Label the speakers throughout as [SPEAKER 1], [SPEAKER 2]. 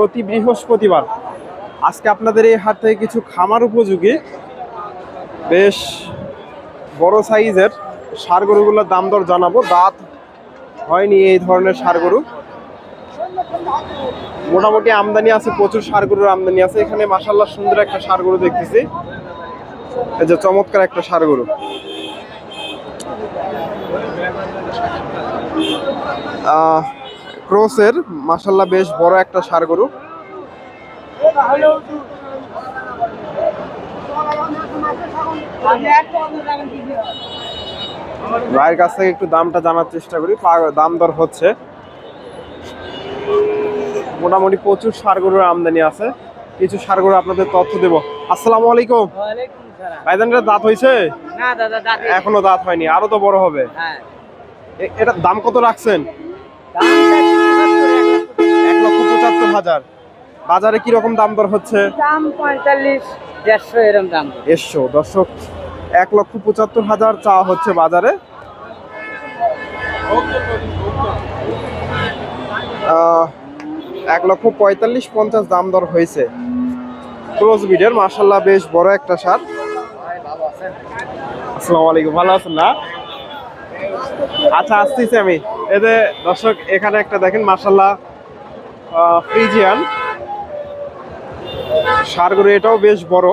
[SPEAKER 1] প্রতি বৃহস্পতিবার। আজকে আপনাদের এই হাট থেকে কিছু খামার উপযোগী। বেশ বড় সাইজের সার গরুগুলোর দাম দর জানাব। দাঁত হয়নি এই ধরনের সার গরু। মোটামুটি আমদানি আছে প্রচুর সার গরুর আমদানি আছে। এখানে মাসাল্লাহ সুন্দর একটা সার গরু দেখতেছি। এই যে চমৎকার একটা সার গরু। আহ, ক্রসের মাসাল্লাহ বেশ বড় একটা সার গরু। ভাইয়ের কাছ থেকে একটু দামটা জানার চেষ্টা করি দাম দর হচ্ছে। মোটামুটি প্রচুর সার গরুর আমদানি আছে। কিছু সার গরু আপনাদের তথ্য দেবো। আসসালামু আলাইকুম। দাঁত হয়েছে? এখনও দাঁত হয়নি আরও তো বড় হবে।
[SPEAKER 2] হ্যাঁ।
[SPEAKER 1] এটার দাম কত রাখছেন
[SPEAKER 2] দাম চাচ্ছি
[SPEAKER 1] এক লক্ষ পঁচাত্তর হাজার বাজারে কি রকম দাম দর হচ্ছে?
[SPEAKER 2] দাম পঁয়তাল্লিশ দেড়শো এরম দাম
[SPEAKER 1] এসছো দর্শক এক লক্ষ পঁচাত্তর হাজার চা হচ্ছে বাজারে। এক লক্ষ পঁয়তাল্লিশ পঞ্চাশ দাম দর হয়েছে। ক্রোজ বিডের মার্শাল্লাহ বেশ বড় একটা সার। আসসালামু আলাইকুম ভালো আছেন না? আচ্ছা আসতেছি আমি। এতে দর্শক এখানে একটা দেখেন মার্শাল্লাহ ফ্রিজিয়ান। সারগুলো এটাও বেশ বড়।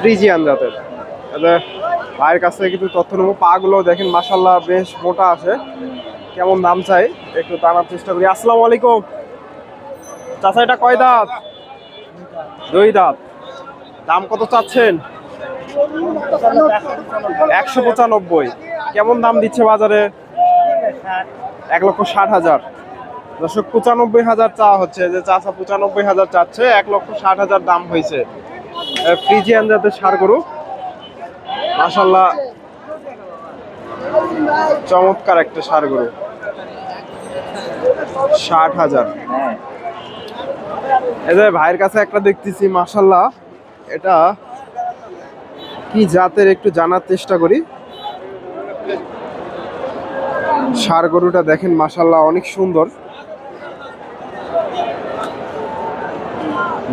[SPEAKER 1] ফ্রিজিয়ান জাতের। ভাইয়ের কাছ কিছু তথ্য নেব। পা গুলো দেখেন মাসাল্লাহ বেশ মোটা আছে। কেমন দাম চাই? একটু জানার চেষ্টা করি। আসসালামু আলাইকুম। চাচা, এটা কয় দাঁত? দুই দাঁত। দাম কত চাচ্ছেন? একশো পঁচানব্বই। কেমন দাম দিচ্ছে বাজারে? এক লক্ষ ষাট হাজার। দর্শক, পঁচানব্বই হাজার চা হচ্ছে। যে চাচা পঁচানব্বই হাজার চাচ্ছে, এক লক্ষ ষাট হাজার দাম হয়েছে। ফ্রিজিয়ান জাতের সার গরু। মাসাল্লাহ চমৎকার একটা সার গরু। ষাট হাজার। এই যে ভাইয়ের কাছে একটা দেখতেছি মাসাল্লাহ এটা কি জাতের একটু জানার চেষ্টা করি। সার গরুটা দেখেন মাসাল্লাহ অনেক সুন্দর।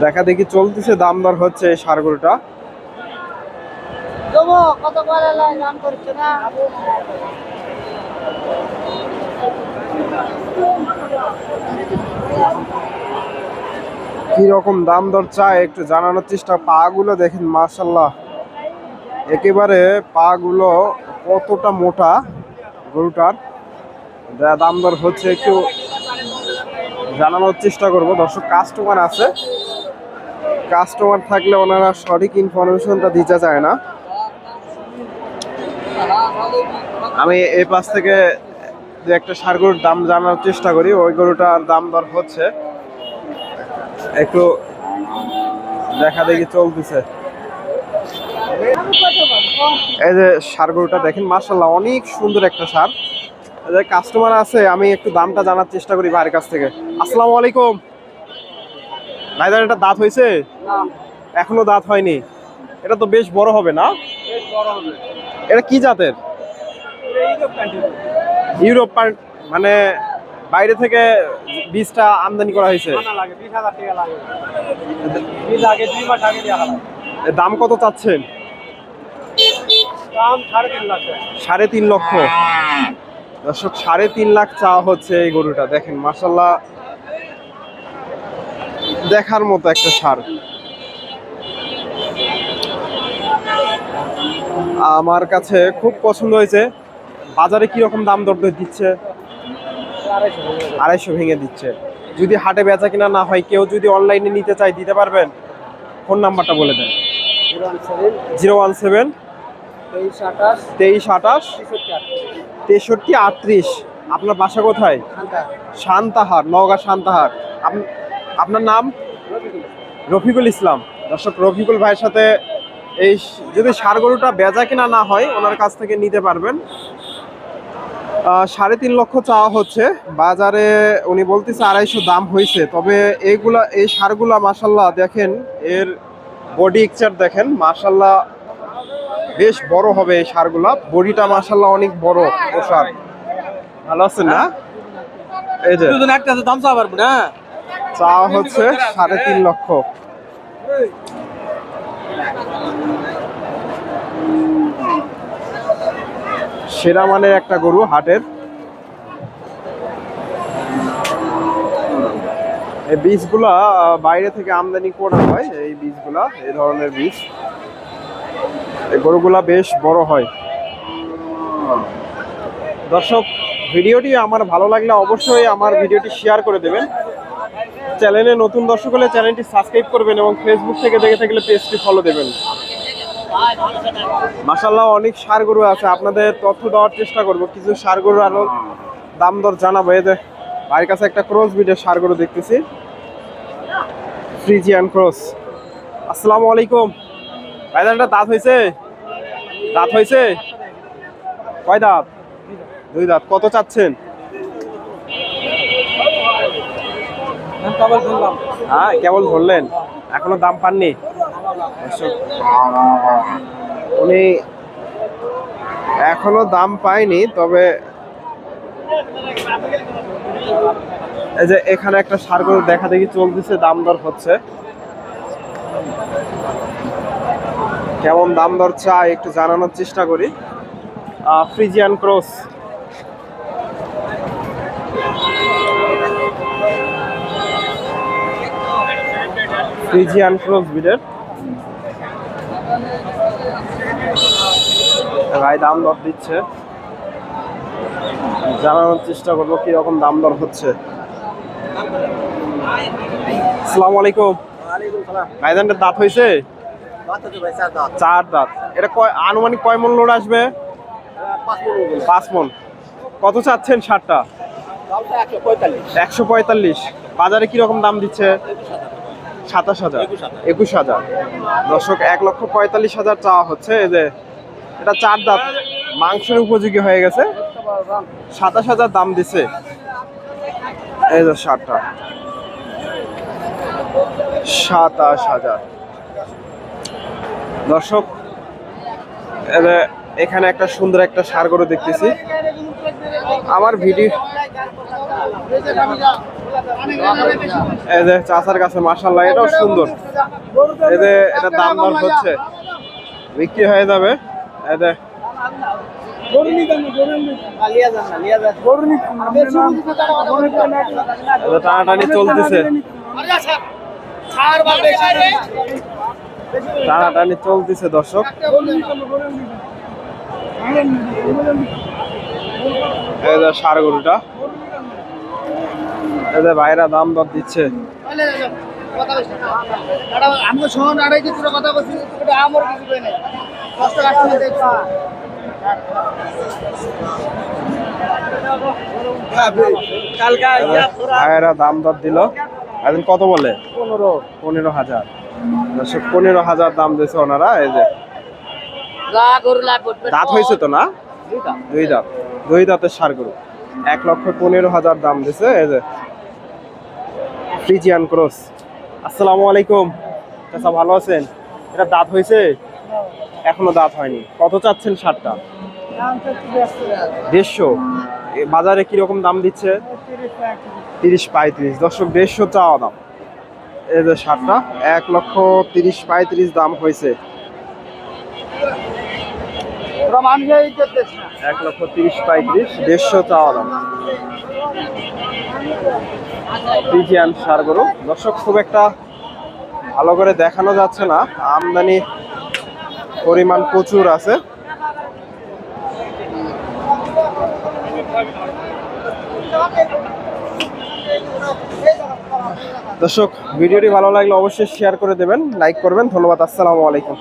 [SPEAKER 1] দেখা দেখি চলতেছে দাম দর হচ্ছে সার গরুটা।
[SPEAKER 2] কীরকম দাম
[SPEAKER 1] দর চায় একটু জানানোর চেষ্টা। পা গুলো দেখেন মার্শাল্লাহ একেবারে পা গুলো কতটা মোটা গরুটার। যা দাম দর হচ্ছে একটু জানানোর চেষ্টা করব। দর্শক কাস্টমার আছে। কাস্টমার থাকলে ওনারা সঠিক ইনফরমেশনটা দিতে চায় না। আমি এই পাশ থেকে যে একটা সার গরুর দাম জানার চেষ্টা করি, ওই গরুটার দাম দর হচ্ছে। একটু দেখা দেখি চলতেছে। এই যে সার গরুটা দেখেন মার্শাল্লাহ অনেক সুন্দর একটা সার। কাস্টমার আছে আমি একটু দামটা জানার চেষ্টা করি ভাইয়ের কাছ থেকে। আসসালামু আলাইকুম। ভাইজান এটা দাঁত হয়েছে? এখনও দাঁত হয়নি। এটা তো বেশ বড় হবে না? এটা কি জাতের? ইউরোপ মানে বাইরে থেকে বীজটা আমদানি করা হয়েছে। দাম কত চাচ্ছেন? সাড়ে তিন লক্ষ। দর্শক সাড়ে তিন লাখ চা হচ্ছে এই গরুটা। দেখেন মাসাল্লাহ দেখার মতো একটা সার। আমার কাছে খুব পছন্দ হয়েছে। বাজারে কি রকম দাম দর দিচ্ছে? আড়াইশো ভেঙে দিচ্ছে। যদি হাটে বেচা কিনা না হয় কেউ যদি অনলাইনে নিতে চায় দিতে পারবেন? ফোন নাম্বারটা বলে দেন। জিরো ওয়ান সেভেন
[SPEAKER 2] তেইশ আঠাশ
[SPEAKER 1] তেইশ আঠাশ
[SPEAKER 2] তেষট্টি, আটত্রিশ।
[SPEAKER 1] আপনার বাসা কোথায়? শান্তাহার, নওগাঁ শান্তাহার। আপনার নাম? রফিকুল ইসলাম। দর্শক, রফিকুল ভাইয়ের সাথে এই যদি সার গরুটা বেচা কিনা না হয়, ওনার কাছ থেকে নিতে পারবেন। সাড়ে তিন লক্ষ চাওয়া হচ্ছে। বাজারে উনি বলতেছে আড়াইশো দাম হয়েছে তবে এইগুলা এই সারগুলা মাসাল্লাহ দেখেন, এর বডি ইকচার দেখেন মাসাল্লাহ বেশ বড় হবে এই সারগুলা। বডিটা মাসাল্লাহ অনেক বড় ও সার। ভালো আছেন না? এই যে।
[SPEAKER 3] দুজন একটা আছে দাম চাওয়া পারব না?
[SPEAKER 1] চাওয়া হচ্ছে সাড়ে তিন লক্ষ। সেরা মানের একটা গরু হাটের। এই বীজগুলা বাইরে থেকে আমদানি করা হয় এই বীজগুলা এই ধরনের বীজ। এই গরুগুলা বেশ বড় হয়। দর্শক, ভিডিওটি আমার ভালো লাগলে অবশ্যই আমার ভিডিওটি শেয়ার করে দেবেন। চ্যানেলে নতুন দর্শক হলে চ্যানেলটি সাবস্ক্রাইব করবেন এবং ফেসবুক থেকে দেখে থাকলে পেজটি ফলো দেবেন। মাসাল্লাহ অনেক সার গরু আছে। আপনাদের তথ্য দেওয়ার চেষ্টা করব। কিছু সার গরু আরও দাম দর জানাব। যে ভাইয়ের কাছে একটা ক্রস বিডের সার গরু দেখতেছি। ফ্রিজিয়ান ক্রস আসসালামু আলাইকুম। ভাইজানটা দাঁত হয়েছে? দাঁত হয়েছে? কয় দাঁত? দুই দাঁত। কত চাচ্ছেন? হ্যাঁ কেবল ধরলেন। এখনও দাম পাননি। উনি এখনও দাম পায়নি তবে এই যে এখানে একটা সার গরু দেখা দেখি চলতেছে দাম দর হচ্ছে। কেমন দাম দর চাই একটু জানানোর চেষ্টা করি। ফ্রিজিয়ান ক্রস ফ্রিজিয়ান ক্রস বিডের ভাই দাম দর দিচ্ছে। জানানোর চেষ্টা করব কি রকম দাম দর হচ্ছে। আসসালামু আলাইকুম। ভাইজানটার দাঁত হয়েছে? চার দাঁত। এটা কয় আনুমানিক কয় মন লোড আসবে? পাঁচ মন। কত চাচ্ছেন ষাটটা একশো পঁয়তাল্লিশ। বাজারে কীরকম দাম দিচ্ছে? সাতাশ হাজার। একুশ হাজার। দর্শক, এক লক্ষ পঁয়তাল্লিশ হাজার চাওয়া হচ্ছে। এই যে, এটা চার দাঁত। মাংসের উপযোগী হয়ে গেছে। সাতাশ হাজার দাম দিছে। এই যে ষাটটা সাতাশ হাজার। দর্শক এখানে একটা সুন্দর একটা সার গরু দেখতেছি। আমার ভিডিও এই যে চাচার কাছে মার্শাল্লাহ এটাও সুন্দর। এই যে এটা দাম দর হচ্ছে। বিক্রি হয়ে যাবে। এই যে এই যে টানাটানি চলতেছে। টানাটানি চলতেছে দর্শক। সার গরুটা। যে ভাইরা দাম দর দিচ্ছে।
[SPEAKER 2] আমি শোন আড়াই কিছু কথা বলছি আমার কিছু কই কষ্ট কাটতে দেখছ
[SPEAKER 1] ভাইয়েরা দাম দর দিল। এখন কত বলে? পনেরো। পনেরো হাজার। দর্শক পনেরো হাজার দাম দিয়েছে ওনারা এই যে। দাঁত হয়েছে তো না? দুই দাঁত। দুই দাঁতের সার গরু। এক লক্ষ পনেরো হাজার দাম দিছে এই যে। ফ্রিজিয়ান ক্রস আসসালামু আলাইকুম। চাচা ভালো আছেন? এটা দাঁত হয়েছে? এখনও দাঁত হয়নি। কত চাচ্ছেন সারটা? দেড়শো। বাজারে কীরকম দাম দিচ্ছে? তিরিশ পঁয়ত্রিশ। দর্শক দেড়শো চাওয়া দাম। এই যে সারটা এক লক্ষ তিরিশ পঁয়ত্রিশ দাম হয়েছে। এক লক্ষ তিরিশ পঁয়ত্রিশ দেড়শো চাওয়া দাম। ফ্রিজিয়ান সার গরু। দর্শক খুব একটা ভালো করে দেখানো যাচ্ছে না। আমদানি পরিমাণ প্রচুর আছে। দর্শক ভিডিওটি ভালো লাগলে অবশ্যই শেয়ার করে দেবেন লাইক করবেন। ধন্যবাদ আসসালামু আলাইকুম।